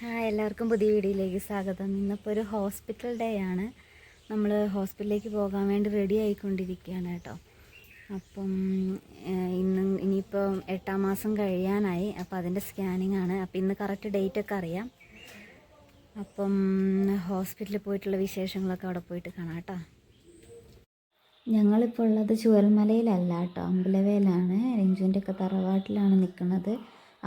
Hi എല്ലാവർക്കും പുതിയ വീഡിയോയിലേക്ക് സ്വാഗതം. ഇന്നിപ്പോൾ ഒരു ഹോസ്പിറ്റൽ ഡേ ആണ്. നമ്മൾ ഹോസ്പിറ്റലിലേക്ക് പോകാൻ വേണ്ടി റെഡി ആയിക്കൊണ്ടിരിക്കുകയാണ് കേട്ടോ. അപ്പം ഇന്ന് ഇനിയിപ്പോൾ എട്ടാം മാസം കഴിയാനായി. അപ്പോൾ അതിന്റെ സ്കാനിങ് ആണ്. അപ്പോൾ ഇന്ന് കറക്റ്റ് ഡേറ്റ് ഒക്കെ അറിയാം. അപ്പം ഹോസ്പിറ്റലിൽ പോയിട്ടുള്ള വിശേഷങ്ങളൊക്കെ അവിടെ പോയിട്ട് കാണാം കേട്ടോ. ഞങ്ങളിപ്പോൾ ഉള്ളത് ചുവൽമലയിലല്ല കേട്ടോ. അമ്പലവേലാണ്. രഞ്ജുവിന്റെ ഒക്കെ തറവാട്ടിലാണ് നിൽക്കുന്നത്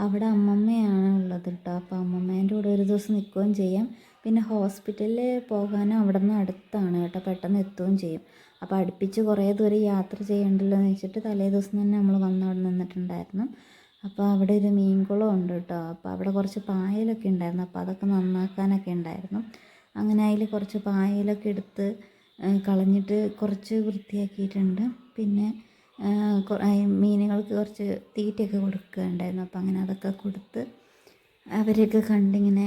അവിടെ അമ്മമ്മയാണ് ഉള്ളത് കേട്ടോ അപ്പോൾ അമ്മമ്മേന്റെ കൂടെ ഒരു ദിവസം നിൽക്കുകയും ചെയ്യാം. പിന്നെ ഹോസ്പിറ്റലിൽ പോകാനും അവിടെ നിന്ന് അടുത്താണ് കേട്ടോ. പെട്ടെന്ന് എത്തുകയും ചെയ്യും. അപ്പോൾ അടുപ്പിച്ച് കുറേ ദൂരം യാത്ര ചെയ്യണ്ടല്ലോ എന്ന് വെച്ചിട്ട് തലേ ദിവസം തന്നെ നമ്മൾ വന്ന് അവിടെ നിന്നിട്ടുണ്ടായിരുന്നു. അപ്പോൾ അവിടെ ഒരു മീൻകുളം ഉണ്ട് കേട്ടോ അപ്പോൾ അവിടെ കുറച്ച് പായലൊക്കെ ഉണ്ടായിരുന്നു. അപ്പോൾ അതൊക്കെ നന്നാക്കാനൊക്കെ ഉണ്ടായിരുന്നു. അങ്ങനെ അതിൽ കുറച്ച് പായലൊക്കെ എടുത്ത് കളഞ്ഞിട്ട് കുറച്ച് വൃത്തിയാക്കിയിട്ടുണ്ട്. പിന്നെ മീനുകൾക്ക് കുറച്ച് തീറ്റയൊക്കെ കൊടുക്കുകയുണ്ടായിരുന്നു. അപ്പോൾ അങ്ങനെ അതൊക്കെ കൊടുത്ത് അവരെയൊക്കെ കണ്ടിങ്ങനെ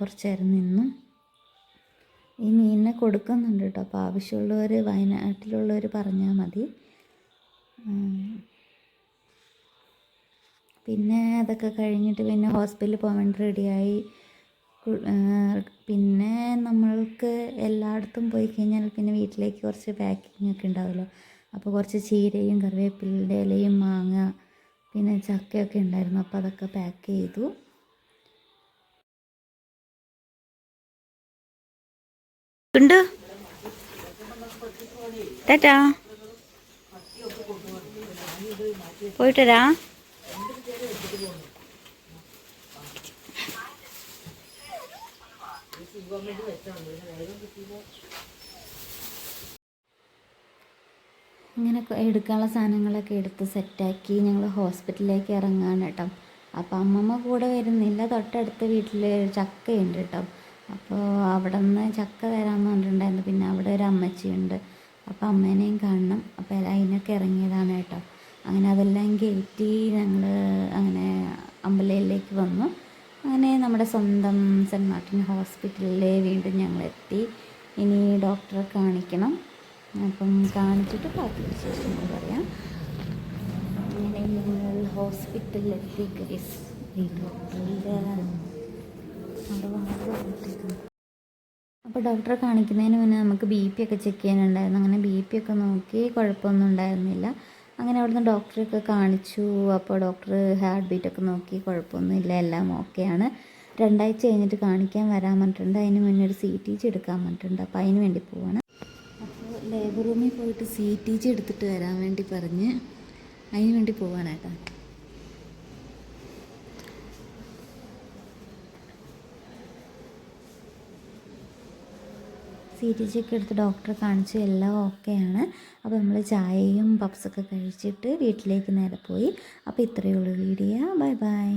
കുറച്ച് നേരം നിന്നു. ഈ മീനിനെ കൊടുക്കുന്നുണ്ട് കേട്ടോ. അപ്പോൾ ആവശ്യമുള്ളവർ വയനാട്ടിലുള്ളവർ പറഞ്ഞാൽ മതി. പിന്നെ അതൊക്കെ കഴിഞ്ഞിട്ട് പിന്നെ ഹോസ്പിറ്റലിൽ പോകാൻ വേണ്ടി റെഡിയായി. പിന്നെ നമ്മൾക്ക് എല്ലായിടത്തും പോയി കഴിഞ്ഞാൽ പിന്നെ വീട്ടിലേക്ക് കുറച്ച് പാക്കിംഗ് ഒക്കെ ഉണ്ടാവുമല്ലോ. അപ്പോൾ കുറച്ച് ചീരയും കറിവേപ്പിലിന്റെ ഇലയും മാങ്ങ പിന്നെ ചക്കയൊക്കെ ഉണ്ടായിരുന്നു. അപ്പോൾ അതൊക്കെ പാക്ക് ചെയ്തു. ടാറ്റാ. പോയിട്ടരാ. ഇങ്ങനെ കൊ- എടുക്കാനുള്ള സാധനങ്ങളൊക്കെ എടുത്ത് സെറ്റാക്കി ഞങ്ങൾ ഹോസ്പിറ്റലിലേക്ക് ഇറങ്ങാണ് കേട്ടോ. അപ്പോൾ അമ്മമ്മ കൂടെ വരുന്നില്ല. തൊട്ടടുത്ത വീട്ടിൽ ചക്കയുണ്ട് കേട്ടോ. അപ്പോൾ അവിടെ നിന്ന് ചക്ക തരാമെന്ന് പറഞ്ഞിട്ടുണ്ടായിരുന്നു. പിന്നെ അവിടെ ഒരു അമ്മച്ചിയുണ്ട്. അപ്പോൾ അമ്മേനെയും കാണണം. അപ്പോൾ അതിനൊക്കെ ഇറങ്ങിയതാണ് കേട്ടോ. അങ്ങനെ അതെല്ലാം കയറ്റി ഞങ്ങൾ അങ്ങനെ അമ്പലയിലേക്ക് വന്നു. അങ്ങനെ നമ്മുടെ സ്വന്തം സെന്റ് മാർട്ടിൻ ഹോസ്പിറ്റലിൽ വീണ്ടും ഞങ്ങൾ എത്തി ഇനി ഡോക്ടറെ കാണിക്കണം. അപ്പം കാണിച്ചിട്ട് ബാക്കി വിശേഷങ്ങൾ പറയാം. അങ്ങനെ ഞങ്ങൾ ഹോസ്പിറ്റലിലെത്തി ഗൈസ്. അപ്പോൾ ഡോക്ടറെ കാണിക്കുന്നതിന് മുന്നേ നമുക്ക് ബി പി ഒക്കെ ചെക്ക് ചെയ്യാനുണ്ടായിരുന്നു. അങ്ങനെ ബി പി ഒക്കെ നോക്കി കുഴപ്പമൊന്നും ഉണ്ടായിരുന്നില്ല. അങ്ങനെ അവിടുന്ന് ഡോക്ടറെയൊക്കെ കാണിച്ചു. അപ്പോൾ ഡോക്ടർ ഹാർട്ട് ബീറ്റ് ഒക്കെ നോക്കി കുഴപ്പമൊന്നുമില്ല എല്ലാം ഓക്കെയാണ് രണ്ടാഴ്ച കഴിഞ്ഞിട്ട് കാണിക്കാൻ വരാൻ പറഞ്ഞിട്ടുണ്ട്. അതിന് മുന്നേ ഒരു സി ടി ജി എടുക്കാൻ പറഞ്ഞിട്ടുണ്ട്. അപ്പോൾ അതിന് വേണ്ടി പോവാണ്. ലേബർ റൂമിൽ പോയിട്ട് സി ടി ജി എടുത്തിട്ട് വരാൻ വേണ്ടി പറഞ്ഞ് അതിന് വേണ്ടി പോവാനാട്ടാ സി ടി ജി ഒക്കെ എടുത്ത് ഡോക്ടറെ കാണിച്ചു എല്ലാം ഓക്കെയാണ് അപ്പോൾ നമ്മൾ ചായയും പപ്സൊക്കെ കഴിച്ചിട്ട് വീട്ടിലേക്ക് നേരെ പോയി. അപ്പോൾ ഇത്രയേ ഉള്ളൂ വീഡിയോ ബൈ ബൈ